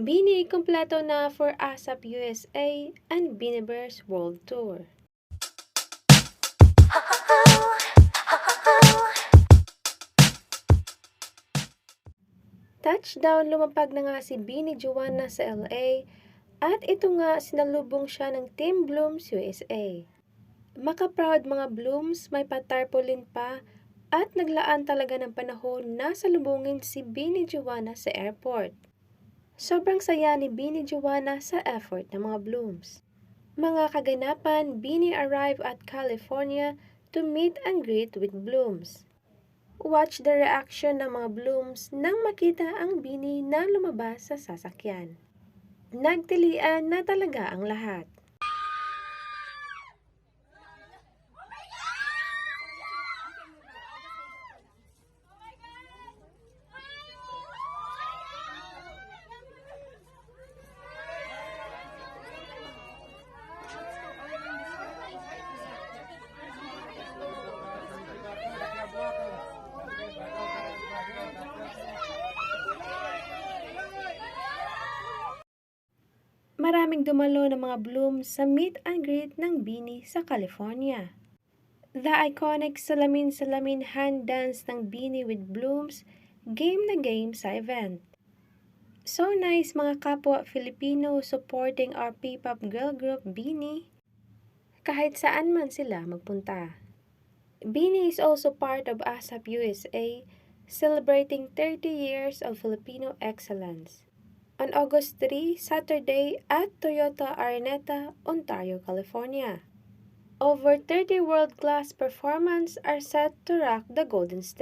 Bini kompleto na for ASAP USA and Biniverse World Tour. Touchdown lumapag na nga si Bini Juana sa LA at ito nga sinalubong siya ng Team Blooms USA. Maka-proud mga Blooms, may patarpolin pa at naglaan talaga ng panahon na salubungin si Bini Juana sa airport. Sobrang saya ni Bini Juana sa effort ng mga Blooms. Mga kaganapan, Bini arrived at California to meet and greet with Blooms. Watch the reaction ng mga Blooms nang makita ang Bini na lumabas sa sasakyan. Nagtilian na talaga ang lahat. Maraming dumalo ng mga Blooms sa meet and greet ng Bini sa California. The iconic salamin-salamin hand dance ng Bini with Blooms, game na game sa event. So nice mga kapwa Filipino supporting our P-pop girl group Bini kahit saan man sila magpunta. Bini is also part of ASAP USA celebrating 30 years of Filipino excellence on August 3, Saturday at Toyota Araneta, Ontario, California. Over 30 world-class performance are set to rock the Golden Stage.